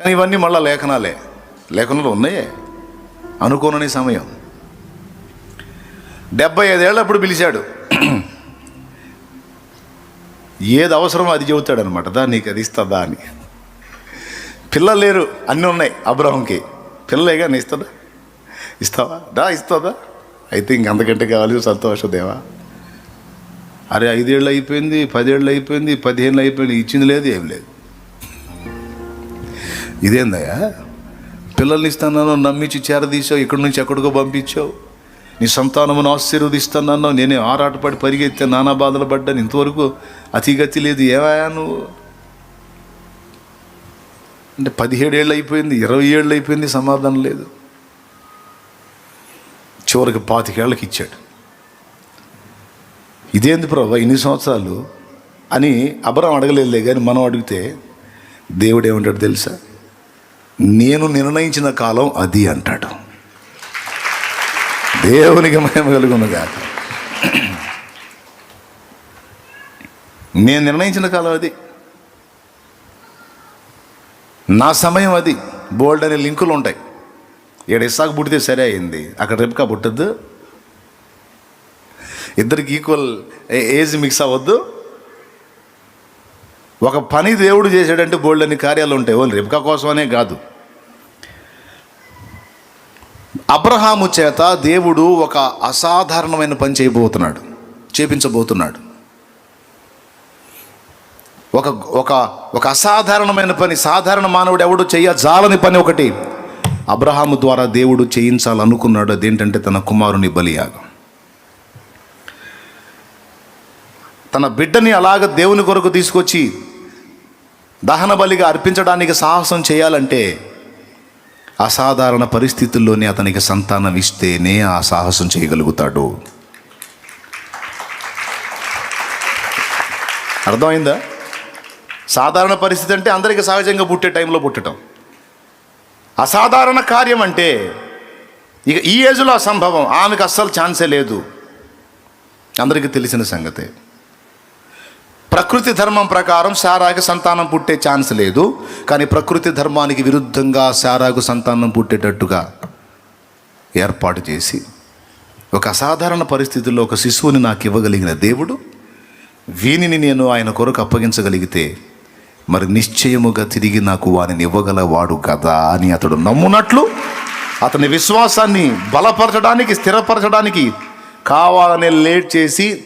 కానీ ఇవన్నీ మళ్ళా లేఖనాలే. లేఖనాలు ఉన్నాయే. అనుకోనని సమయం. డెబ్బై ఐదేళ్ళప్పుడు పిలిచాడు. ఏది అవసరమో అది చెబుతాడనమాట. దా నీకు అది ఇస్తుందా అని. పిల్లలు లేరు అన్నీ ఉన్నాయి అబ్రహంకి. పిల్లలేగా నీ ఇస్తుందా ఇస్తావా? దా ఇస్తుందా అయితే ఇంకంతకంటే కావాలి సంతోషదేవా అరే ఐదేళ్ళు అయిపోయింది పదేళ్ళు అయిపోయింది పదిహేను అయిపోయింది ఇచ్చింది లేదు ఏం లేదు. ఇదేందయ్యా? పిల్లల్ని ఇస్తానన్నావు నమ్మించి చేరదీసావు ఇక్కడి నుంచి ఎక్కడికో పంపించావు. నీ సంతానమును ఆశీర్వదిస్తానన్నావు నేనే ఆరాటపడి పరిగెత్తే నానా బాధలు పడ్డాను. ఇంతవరకు అతిగతి లేదు. ఏమయ్యా నువ్వు? అంటే పదిహేడు ఏళ్ళు అయిపోయింది ఇరవై ఏళ్ళు అయిపోయింది సమాధానం లేదు. చివరికి పాతికేళ్ళకి ఇచ్చాడు. ఇదేంది ప్రభా ఇన్ని సంవత్సరాలు? అని అబరం అడగలేదులే కానీ మనం అడిగితే దేవుడు ఏమంటాడు తెలుసా? నేను నిర్ణయించిన కాలం అది అంటాడు. దేవునికి మహిమ కలుగును కాదు నేను నిర్ణయించిన కాలం అది. నా సమయం అది. బోల్డ్ అనే లింకులు ఉంటాయి. ఇక్కడ ఇస్సాకు పుట్టితే సరే అయింది. అక్కడ రెప్కా పుట్టద్దు. ఇద్దరికి ఈక్వల్ ఏజ్ మిక్స్ అవ్వద్దు. ఒక పని దేవుడు చేశాడంటే బోల్డ్ అనే కార్యాలు ఉంటాయి. ఓన్లీ రెప్కా కోసమనే కాదు. అబ్రహాము చేత దేవుడు ఒక అసాధారణమైన పని చేయబోతున్నాడు చేపించబోతున్నాడు. ఒక ఒక ఒక అసాధారణమైన పని సాధారణ మానవుడు ఎవడు చేయజాలని పని ఒకటి. అబ్రహాము ద్వారా దేవుడు చేయించాలనుకున్నాడు అదేంటంటే తన కుమారుని బలియాగం. తన బిడ్డని అలాగ దేవుని కొరకు తీసుకొచ్చి దహన బలిగా అర్పించడానికి సాహసం చేయాలంటే అసాధారణ పరిస్థితుల్లోనే అతనికి సంతానం ఇస్తేనే ఆ సాహసం చేయగలుగుతాడు. అర్థమైందా? సాధారణ పరిస్థితి అంటే అందరికీ సహజంగా పుట్టే టైంలో పుట్టడం అసాధారణ కార్యం అంటే ఇక ఈ ఏజ్లో అసంభవం ఆమెకు అస్సలు ఛాన్సే లేదు. అందరికీ తెలిసిన సంగతే. ప్రకృతి ధర్మం ప్రకారం శారాకి సంతానం పుట్టే ఛాన్స్ లేదు. కానీ ప్రకృతి ధర్మానికి విరుద్ధంగా శారాకు సంతానం పుట్టేటట్టుగా ఏర్పాటు చేసి ఒక అసాధారణ పరిస్థితుల్లో ఒక శిశువుని నాకు ఇవ్వగలిగిన దేవుడు వీనిని నేను ఆయన కొరకు అప్పగించగలిగితే మరి నిశ్చయముగా తిరిగి నాకు వారిని ఇవ్వగలవాడు కదా అని అతడు నమ్మునట్లు అతని విశ్వాసాన్ని బలపరచడానికి స్థిరపరచడానికి కావాలనే లేట్ చేసి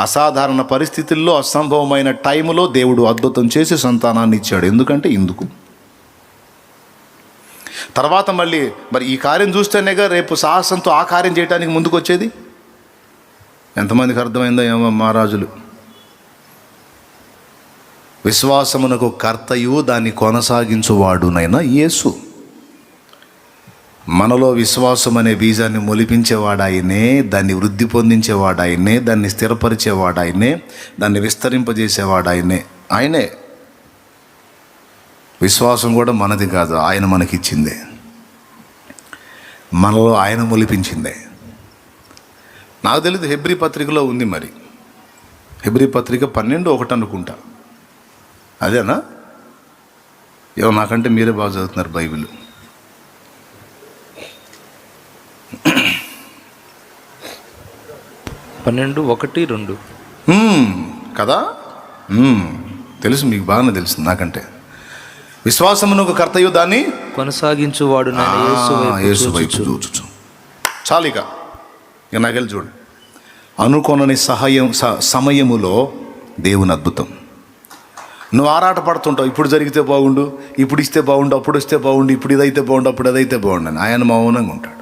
అసాధారణ పరిస్థితుల్లో అసంభవమైన టైములో దేవుడు అద్భుతం చేసి సంతానాన్ని ఇచ్చాడు. ఎందుకంటే ఇందుకు. తర్వాత మళ్ళీ మరి ఈ కార్యం చూస్తేనేగా రేపు సాహసంతో ఆ కార్యం చేయడానికి ముందుకు వచ్చేది ఎంతమందికి అర్థమైందో ఏమో మహారాజులు. విశ్వాసమునకు కర్తయు దాన్ని కొనసాగించువాడునైనా యేసు. మనలో విశ్వాసం అనే బీజాన్ని మొలిపించేవాడాయనే దాన్ని వృద్ధి పొందించేవాడాయనే దాన్ని స్థిరపరిచేవాడాయనే దాన్ని విస్తరింపజేసేవాడాయనే. ఆయనే. విశ్వాసం కూడా మనది కాదు ఆయన మనకిచ్చిందే. మనలో ఆయన మొలిపించిందే. నాకు తెలియదు హెబ్రి పత్రికలో ఉంది మరి. హెబ్రి పత్రిక పన్నెండు ఒకటి అనుకుంటా. అదేనా? ఏమో నాకంటే మీరే బాగా చదువుతున్నారు బైబిల్. పన్నెండు ఒకటి రెండు. కదా? తెలుసు మీకు బాగానే తెలుసు నాకంటే. విశ్వాసమునకు కర్తయు దాన్ని? కొనసాగించువాడు ఆ, యేసు వైపు చూచుచు. చాలు ఇక నాకెళ్ళి చూడు. అనుకోనని సహాయం స- సమయములో దేవుని అద్భుతం. నువ్వు ఆరాట పడుతుంటావు ఇప్పుడు జరిగితే బాగుండు ఇప్పుడు ఇస్తే బాగుండు అప్పుడు ఇస్తే బాగుండు ఇప్పుడు ఇదైతే బాగుండు అప్పుడు అదైతే బాగుండు అని ఆయన మౌనంగా ఉంటాడు.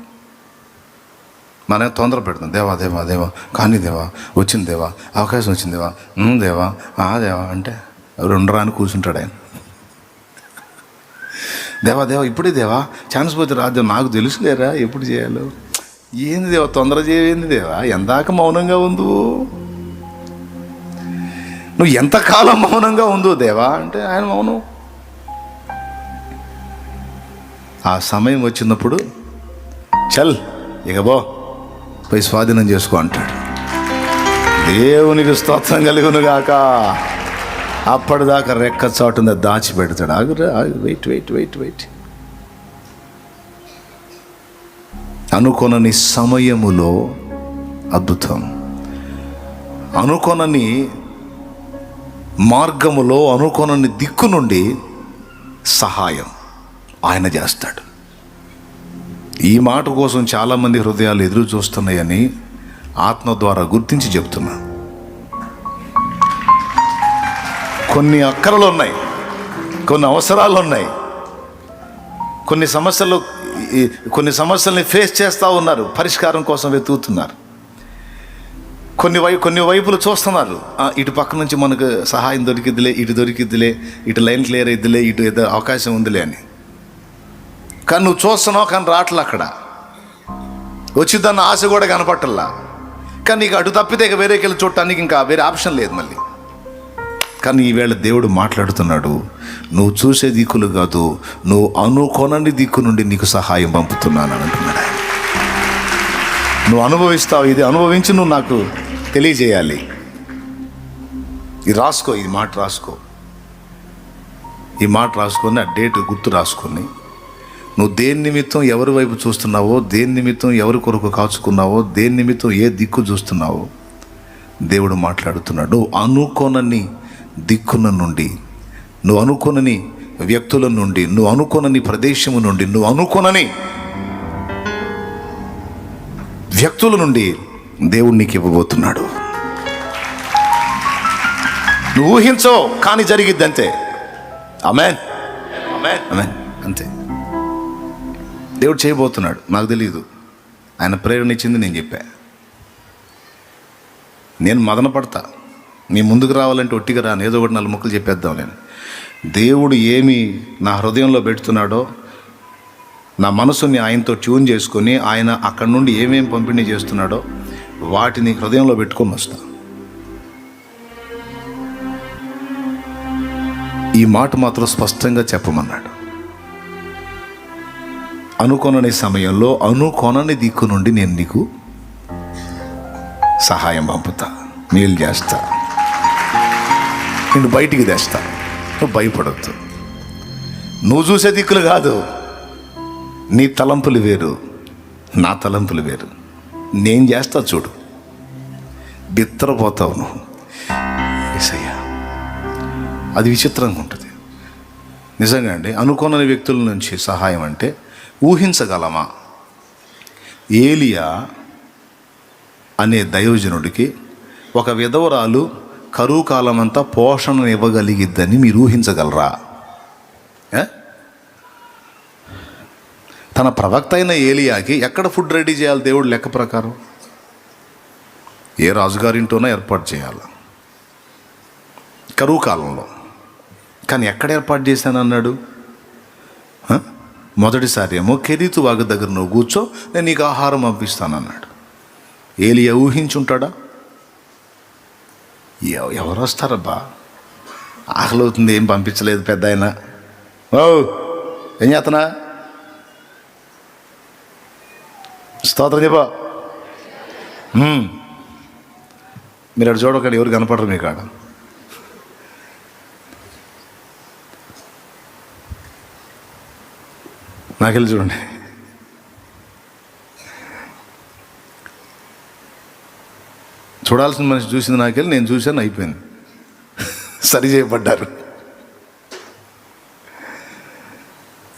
మనం తొందర పెడతాం దేవా దేవా దేవా కానీ దేవా వచ్చింది దేవా అవకాశం వచ్చింది దేవా దేవా ఆ దేవా అంటే రెండు రాని కూర్చుంటాడు ఆయన. దేవా దేవా ఇప్పుడే దేవా ఛాన్స్ పోతే రాదు నాకు తెలుసులేరా ఎప్పుడు చేయాలో. ఏంది దేవా తొందర చేయింది దేవా ఎందాక మౌనంగా ఉందు? నువ్వు ఎంతకాలం మౌనంగా ఉందో దేవా అంటే ఆయన మౌనం. ఆ సమయం వచ్చినప్పుడు చల్ ఇక బో పోయి స్వాధీనం చేసుకో అంటాడు. దేవునికి స్తోత్రం కలుగును గాక అప్పటిదాకా రెక్క చాటున దాచి పెడతాడు ఆగురా ఆగు వెయిట్ వెయిట్ వెయిట్ వెయిట్. అనుకొనని సమయములో అద్భుతం. అనుకొనని మార్గములో అనుకొనని దిక్కు నుండి సహాయం ఆయన చేస్తాడు. ఈ మాట కోసం చాలామంది హృదయాలు ఎదురు చూస్తున్నాయని ఆత్మ ద్వారా గుర్తించి చెప్తున్నా. కొన్ని అక్కరలు ఉన్నాయి కొన్ని అవసరాలు ఉన్నాయి. కొన్ని సమస్యలు కొన్ని సమస్యల్ని ఫేస్ చేస్తూ ఉన్నారు పరిష్కారం కోసం వెతుకుతున్నారు. కొన్ని వై కొన్ని వైపులు చూస్తున్నారు. ఇటు పక్క నుంచి మనకు సహాయం దొరికిద్దిలే ఇటు దొరికిద్దిలే ఇటు లైన్ క్లియర్ అయిద్దిలే ఇటు ఏదో అవకాశం ఉందిలే అని. కానీ నువ్వు చూస్తున్నావు కానీ రావట్లే అక్కడ. వచ్చిద్దన్న ఆశ కూడా కనపట్టల్లా. కానీ నీకు అటు తప్పితే ఇక వేరేకి వెళ్ళి చూడటానికి ఇంకా వేరే ఆప్షన్ లేదు మళ్ళీ. కానీ ఈవేళ దేవుడు మాట్లాడుతున్నాడు నువ్వు చూసే దిక్కులు కాదు నువ్వు అనుకోనని దిక్కు నుండి నీకు సహాయం పంపుతున్నాను అని అంటున్నాడు ఆయన. నువ్వు అనుభవిస్తావు ఇది అనుభవించి నువ్వు నాకు తెలియజేయాలి. ఇది రాసుకో ఈ మాట రాసుకో. ఈ మాట రాసుకొని ఆ డేట్ గుర్తు రాసుకొని నువ్వు దేని నిమిత్తం ఎవరి వైపు చూస్తున్నావో దేని నిమిత్తం ఎవరి కొరకు కాచుకున్నావో దేని నిమిత్తం ఏ దిక్కు చూస్తున్నావో దేవుడు మాట్లాడుతున్నాడు. నువ్వు అనుకోనని దిక్కున నుండి నువ్వు అనుకోనని వ్యక్తుల నుండి నువ్వు అనుకోనని ప్రదేశము నుండి నువ్వు అనుకోనని వ్యక్తుల నుండి దేవుడు నీకు ఇవ్వబోతున్నాడు. నువ్వు ఊహించవు కానీ జరిగిద్ది అంతే అమెన్ అమెన్ అమెన్ అంతే. దేవుడు చేయబోతున్నాడు. నాకు తెలియదు ఆయన ప్రేరణ ఇచ్చింది నేను చెప్పా. నేను మదన పడతా మీ ముందుకు రావాలంటే ఒట్టిగా రాను. ఏదో ఒకటి నాలుగు ముక్కలు చెప్పేద్దాం నేను దేవుడు ఏమి నా హృదయంలో పెడుతున్నాడో నా మనసుని ఆయనతో ట్యూన్ చేసుకొని ఆయన అక్కడి నుండి ఏమేం పంపిణీ చేస్తున్నాడో వాటిని హృదయంలో పెట్టుకొని వస్తా. ఈ మాట మాత్రం స్పష్టంగా చెప్పమన్నాడు. అనుకొనని సమయంలో అనుకొనని దిక్కు నుండి నేను నీకు సహాయం పంపుతా మేలు చేస్తా. నేను బయటికి తెస్తా. నువ్వు భయపడద్దు. నువ్వు చూసే దిక్కులు కాదు. నీ తలంపులు వేరు నా తలంపులు వేరు. నేను చేస్తా చూడు. బిత్తరపోతావు నువ్వు. ఏసయ్యా అది విచిత్రంగా ఉంటుంది. నిజంగా అండి అనుకోనని వ్యక్తుల నుంచి సహాయం అంటే ఊహించగలమా? ఏలియా అనే దైవజనుడికి ఒక విధవరాలు కరువు కాలమంతా పోషణ ఇవ్వగలిగిద్దని మీరు ఊహించగలరా? తన ప్రవక్త అయిన ఏలియాకి ఎక్కడ ఫుడ్ రెడీ చేయాలి దేవుడు లెక్క ప్రకారం? ఏ రాజుగారింటోనో ఏర్పాటు చేయాలి. కరువు కాలంలో. కానీ ఎక్కడ ఏర్పాటు చేశానన్నాడు? మొదటిసారి ఏమో కెరీతు వాగు దగ్గర నువ్వు కూర్చో నేను నీకు ఆహారం పంపిస్తానన్నాడు ఏలియా ఊహించుంటాడా? ఎవరు వస్తారబ్బా? ఆకలి అవుతుంది ఏం పంపించలేదు పెద్ద ఆయన ఓ ఏం చేతనా స్తోత్రం చెప్పా. మీరు అటు చూడకండి ఎవరు కనపడరు మీకు ఆడ నాకెళ్ళి చూడండి. చూడాల్సిన మనిషి చూసింది నాకెళ్ళి నేను చూశాను అయిపోయింది. సరి చేయబడ్డారు.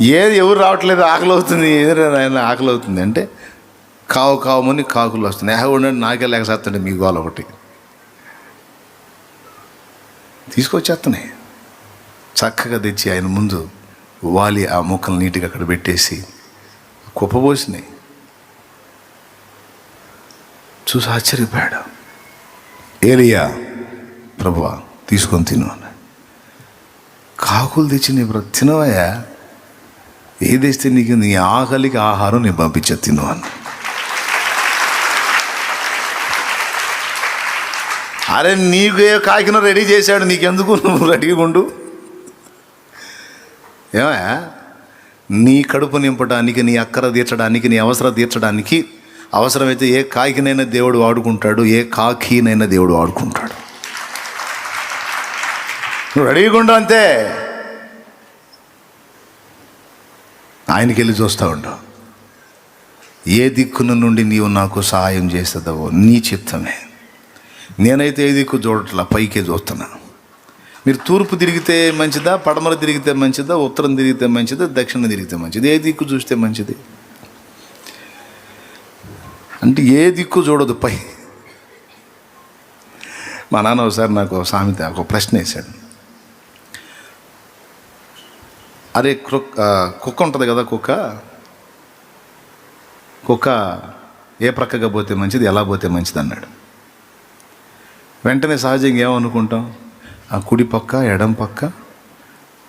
ఏది ఎవరు రావట్లేదు ఆకలి అవుతుంది ఏది ఆయన ఆకలి అవుతుంది అంటే కావు కావమని కాకులు వస్తున్నాయి. ఏహ ఉండండి నాకే లేక చేస్తుండే మీ గోల ఒకటి. తీసుకొచ్చేస్తున్నాయి. చక్కగా తెచ్చి ఆయన ముందు వాలి ఆ ముక్కలు నీట్గా అక్కడ పెట్టేసి కుప్పబోసినాయి. చూసి ఆశ్చర్యపోయాడు. ఏలియా ప్రభువా తీసుకొని తిను అన్నాడు. కాకులు తెచ్చి నీ బ్ర తినవయ్యా. ఏది నీకు నీ ఆకలికి ఆహారం నేను పంపించా తిను అన్న. అరే నీకు కాకిన రెడీ చేశాడు? నీకెందుకు నువ్వు రెడీగా ఉండు? ఏమయ్యా? నీ కడుపు నింపడానికి నీ అక్కర తీర్చడానికి నీ అవసరం తీర్చడానికి అవసరమైతే ఏ కాకినైనా దేవుడు వాడుకుంటాడు ఏ కాకినైనా దేవుడు వాడుకుంటాడు. నువ్వు రెడీగా అంతే. ఆయనకి వెళ్ళి చూస్తూ ఉంటావు ఏ దిక్కున నుండి నీవు నాకు సహాయం చేస్తుందో నీ చిత్తమే. నేనైతే ఏ దిక్కు చూడట్లా పైకే చూస్తున్నాను మీరు తూర్పు తిరిగితే మంచిదా పడమర తిరిగితే మంచిదా ఉత్తరం తిరిగితే మంచిదా దక్షిణం తిరిగితే మంచిది? ఏ దిక్కు చూస్తే మంచిది? అంటే ఏ దిక్కు చూడదు పై. మా నాన్న ఒకసారి నాకు సామెత ఒక ప్రశ్న వేశాడు. అరే క్రొక్ కుక్క ఉంటుంది కదా కుక్క? కుక్క ఏ ప్రక్కగా పోతే మంచిది ఎలా పోతే మంచిది అన్నాడు. వెంటనే సహజంగా ఏమనుకుంటాం? ఆ కుడి పక్క ఎడం పక్క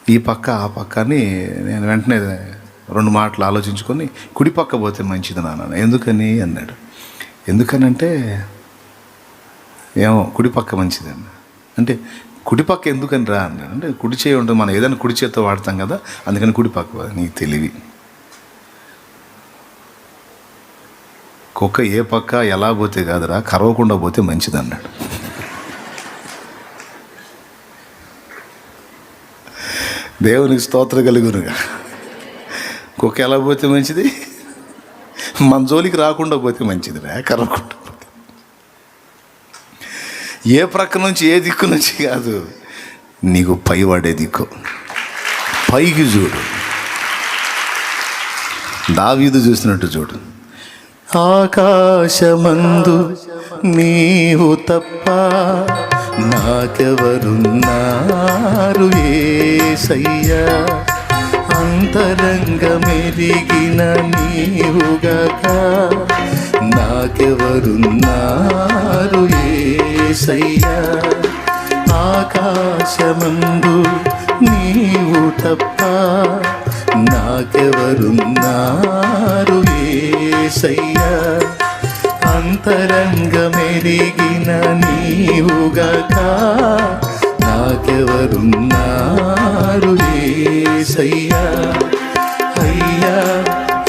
ఈ పక్క ఆ పక్క అని నేను వెంటనే రెండు మాటలు ఆలోచించుకొని కుడి పక్క పోతే మంచిది నాన్న ఎందుకని అన్నాడు. ఎందుకనంటే ఏమో కుడి పక్క మంచిది అంటే కుడి పక్క ఎందుకని రా అన్నాడు. అంటే కుడి చేయి ఉంటుంది మనం ఏదైనా కుడి చేత్తో వాడతాం కదా అందుకని కుడి పక్క నీకు తెలివి. కుక్క ఏ పక్క ఎలా పోతే కాదురా కరవకుండా పోతే మంచిది అన్నాడు. దేవునికి స్తోత్రం కలుగునుగా. కుక్క ఎలా పోతే మంచిది? మన జోలికి రాకుండా పోతే మంచిది రా కరవకుండా పోతే. ఏ ప్రక్క నుంచి ఏ దిక్కు నుంచి కాదు నీకు పై వాడే దిక్కు. పైకి చూడు. దావీదు చూసినట్టు చూడు. ఆకాశమందు నీవు తప్ప నాకెవరున్నారు ఏసయ్యా? అంతరంగమెరిగిన నీవుగక నాకెవరున్నారు ఏసయ్యా? ఆకాశమందు నీవు తప్ప నాకెవరున్నారు ఏసయ్యా? అంతరంగమెరిగిన నీవుగక నాకెవరున్నారు ఏసయ్యా? అయ్యా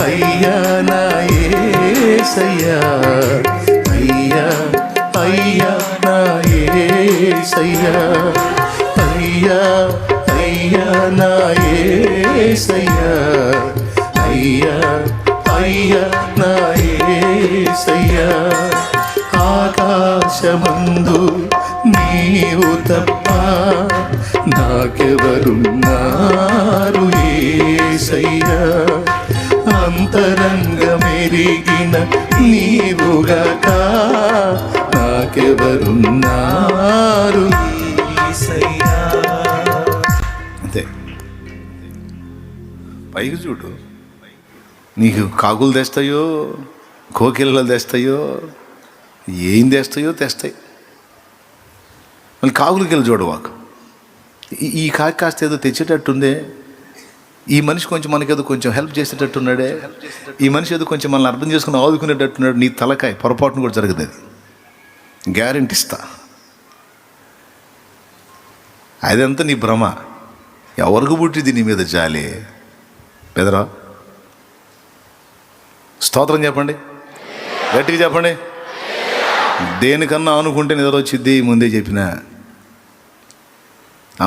అయ్యా నా ఏసయ్యా. అయ్యా అయ్యా నా ఏసయ్యా. అయ్యా అయ్యా నా ఏసయ్యా. అయ్యా అయ్యా నా ఏ ఏసయ్యా ఆకాశమందు నీవు తప్ప నాకెవరున్నారు ఏసయ్యా అంతరంగమెరిగిన నీవుగాక నాకెవరున్నారు అంతే పైకి చూడు. నీకు కాగులు తెస్తాయో? కోకిలలు తెస్తాయో ఏం తెస్తాయో తెస్తాయి. మళ్ళీ కాకులకి వెళ్ళి చూడవాకు ఈ- ఈ కాకి కాస్త ఏదో తెచ్చేటట్టుందే. ఈ మనిషి కొంచెం మనకేదో కొంచెం హెల్ప్ చేసేటట్టున్నాడే. ఈ మనిషి ఏదో కొంచెం మనల్ని అర్థం చేసుకుని ఆదుకునేటట్టున్నాడు. నీ తలకాయ పొరపాటును కూడా జరగదు అది. గ్యారెంటీ ఇస్తా. అదంతా నీ భ్రమ. ఎవరికి పుట్టింది నీ మీద జాలి? బెదరా స్తోత్రం చెప్పండి. గట్టిగా చెప్పండి. దేనికన్నా అనుకుంటే నిద్ర వచ్చిద్ది ముందే చెప్పిన.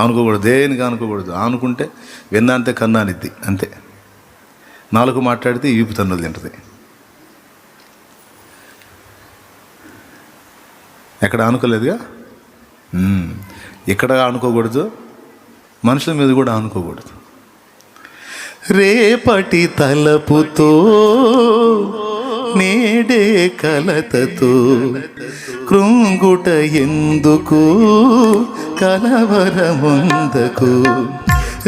అనుకోకూడదు దేనికి అనుకోకూడదు. అనుకుంటే విన్నంతే కన్నా అనిద్ది అంతే. నాలుగు మాట్లాడితే ఈపు తన్నులు తింటుంది. ఎక్కడ అనుకోలేదుగా? ఇక్కడ అనుకోకూడదు మనుషుల మీద కూడా అనుకోకూడదు. రేపటి తలపుతో నేడే కలతతో కృంగుట ఎందుకు? కలవరముందకు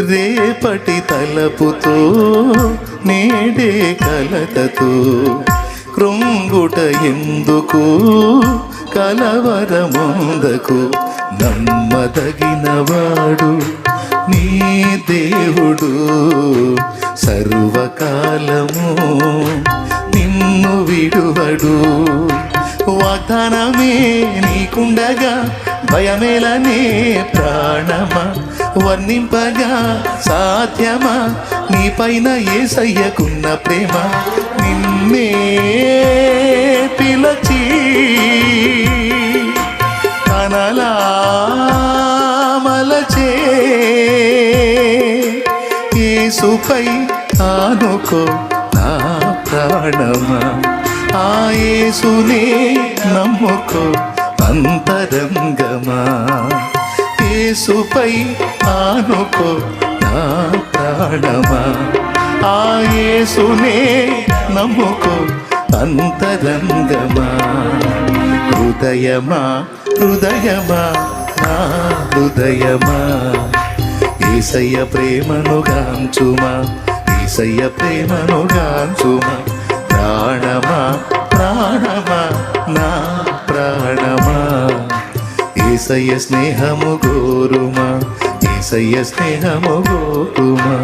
రేపటి తలపుతో నేడే కలతతో కృంగుట ఎందుకు? కలవరముందకు నమ్మదగినవాడు నీ దేవుడు. సర్వకాలము నిన్ను విడువడు. వాగ్దానమే నీకుండగా భయమేలనే ప్రాణమా? వర్ణింపగా సాధ్యమా? నీ పైన ఏసయ్యకున్న ప్రేమ? నిన్నే పిలచి అనలామలచే ఏసుపై ఆనుకో. ఆయేసునే యేసునే నమ్ముకో అంతరంగమా. యేసుపై ఆనుకో నా ప్రాణమా. ఆయేసునే యేసునే నమ్ముకో అంతరంగమా. హృదయమా హృదయమా నా హృదయమా. ఈసయ్య ప్రేమను గాంచుమా ఈసయ్య ప్రేమను గాంచుమా. ప్రాణమా ప్రాణమా నా ప్రాణమా. ఏసయ్య స్నేహము గోరుమా ఏసయ్య స్నేహము గోరుమా